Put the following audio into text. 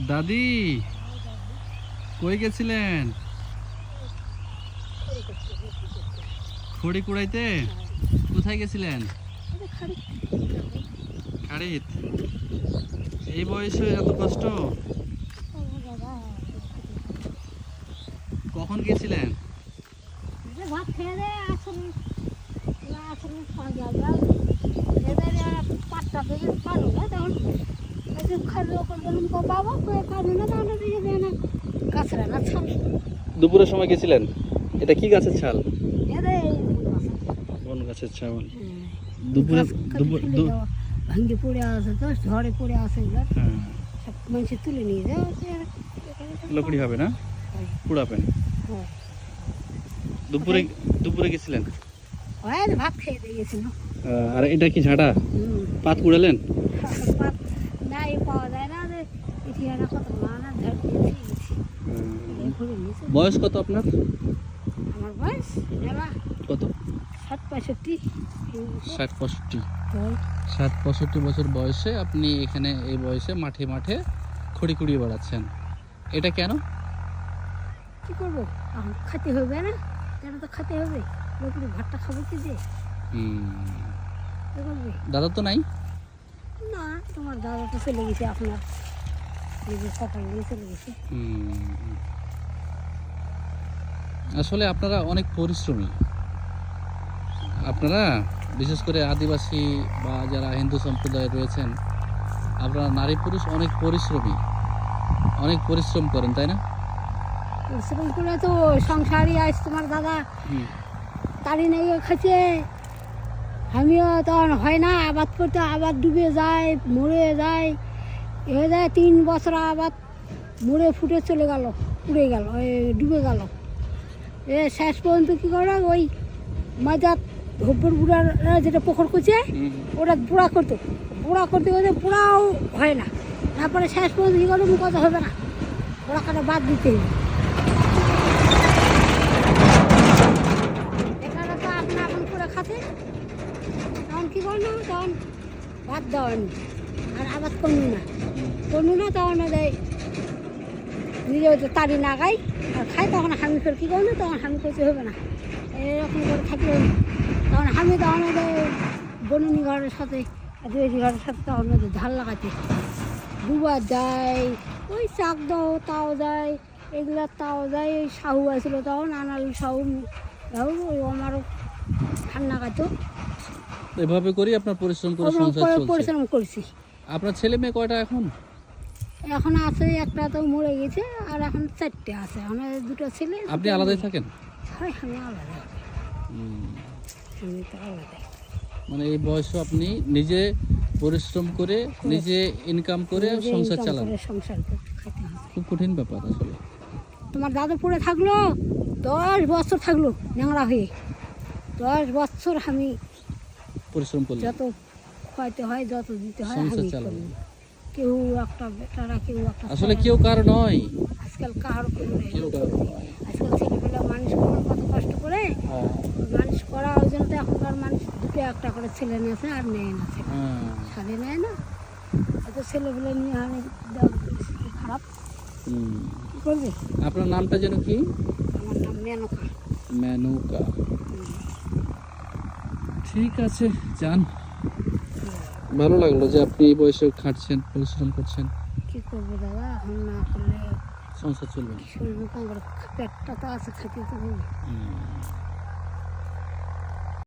দাদি, কই গেছিলেন? খড়ি কুড়াইতে? কোথায় গেছিলেন? খাড়িত। এই বয়সে এত কষ্ট? কখন গেছিলেন? ভাত খেয়ে আসুন আসুন সন্ধ্যাবেলা পাঁচটা তখন বাবা না দিয়ে না না ছাল দুপুরের সময় গেছিলেন? এটা কি গাছের ছাল? বন গাছের ছাল? দুপুরে। ভাঙ্গি পড়ে আছে তো ঝড়ে পড়ে আছে হ্যাঁ। সব মানুষ তুলে নিয়ে তো লকড়ি হবে না? হয়। কুড়াবেন? দুপুরে দুপুরে গেছিলেন? হয় রে, ভাত খেয়ে দিয়ে গেছিল। আর এটা কি ঝাঁটা? পাত কুড়ালেন? পাত পাওয়া যায় না যে ইতিহারা কত মানা ঝাড় দিয়ে গেছি বয়স কত আপনার? আমার বয়স মেলা কত? ষাট পঁয়ষট্টি। ষাট পঁয়ষট্টি। ষাট পঁয়ষট্টি বছর বয়সে আপনি এখানে এই বয়সে মাঠে মাঠে খড়ি কুড়িয়ে বেড়াচ্ছেন। এটা কেন? কি করব? খেতে হবে না? এটা তো খেতে হবে লোকের ভাতটা খাব কি যে? দাদা তো নাই? না তোমার দাদা তো চলে গেছে আপনার চলে গেছে। আসলে আপনারা অনেক পরিশ্রমী। আপনারা বিশেষ করে আদিবাসী বা যারা হিন্দু সম্প্রদায় রয়েছেন আপনারা নারী পুরুষ অনেক পরিশ্রমী। অনেক পরিশ্রম করেন তাই না? পরিশ্রম করে তো সংসারই আজ তোমার দাদা। তাড়ি নেই খাচ্ছে আমিও তখন হয় না আবাদ করতে আবাদ ডুবে যায় মরে যায়। এ হয়ে যায় তিন বছর আবাদ মরে ফুটে চলে গেল পুড়ে গেল ডুবে গেল। এ শেষ পর্যন্ত কী করে ওই মাজার হব্বর বুড়ার যেটা পোখর করছে ওটা বুড়া করতো। বুড়া করতে করতে বুড়াও হয় না। তারপরে শেষ পর্যন্ত কী করল কথা হবে না। বুড়া কাটা বাদ দিতে হবে এখানে তো আপনা আপন করে খাতে তখন কী করল তখন বাদ দেওয়ার আর আবাদ করলু না। করলু না, তখন ওদের নিজে তো তাড়ি না আর খাই তখন হামি করে কী করল? তখন হামি করতে হবে না। এরকম করে থাকলে তখন আমি তখন বনুনি ঘরের সাথে আদিবাসী ঘরের সাথে তখন ঝাল লাগাতে দুবার যায়, ওই চাক দাও, তাও যায়, এগুলা তাও যায়, ওই সাহু আসলো তখন, আনাল সাহু ওই আমারও ঠান্ডা গাতো এভাবে করি আপনার পরিশ্রম করে সংসার চলছে? পরিশ্রম করছি। আপনার ছেলে মেয়ে কয়টা এখন? এখন আছে একটা তো মরে গেছে আর এখন চারটে আছে। এখন দুটো ছেলে আপনি আলাদাই থাকেন? হয় আমি আলাদা আমি তো আলাদা মানে এই বয়সে আপনি নিজে পরিশ্রম করে নিজে ইনকাম করে সংসার চালান। খুব কঠিন ব্যাপার আসলে। তোমার দাদু পড়ে থাকল দশ বছর থাকল ন্যাংরা হয়ে। দশ বছর আমি পরিশ্রম করলেন? যত খাইতে হয় যত দিতে হয় সংসার আমি কেউ একটা বেটারা কেউ একটা আসলে কেউ কারও নয়। আজকাল কার কেউ কারও নয়। আজকাল ছেলেপেলে মানুষ করে কত কষ্ট করে? হ্যাঁ, মানুষ করা ওই জন্য তো এখনকার মানুষ দুটো একটা করে ছেলে নিয়েছে আর নেয় না ছেলে। হ্যাঁ। নেয় না। এত ছেলেপেলে নিয়ে আমি খারাপ। কী করবে? আপনার নামটা যেন কি? আমার নাম মেনকা। মেনুকা। ঠিক আছে যান। ভালো লাগল যে আপনি এই বয়সে খাটছেন পরিশ্রম করছেন। কী করব দাদা? এখন না করলে সংসার চলবে না। পেটটা তো আছে খেতে তো।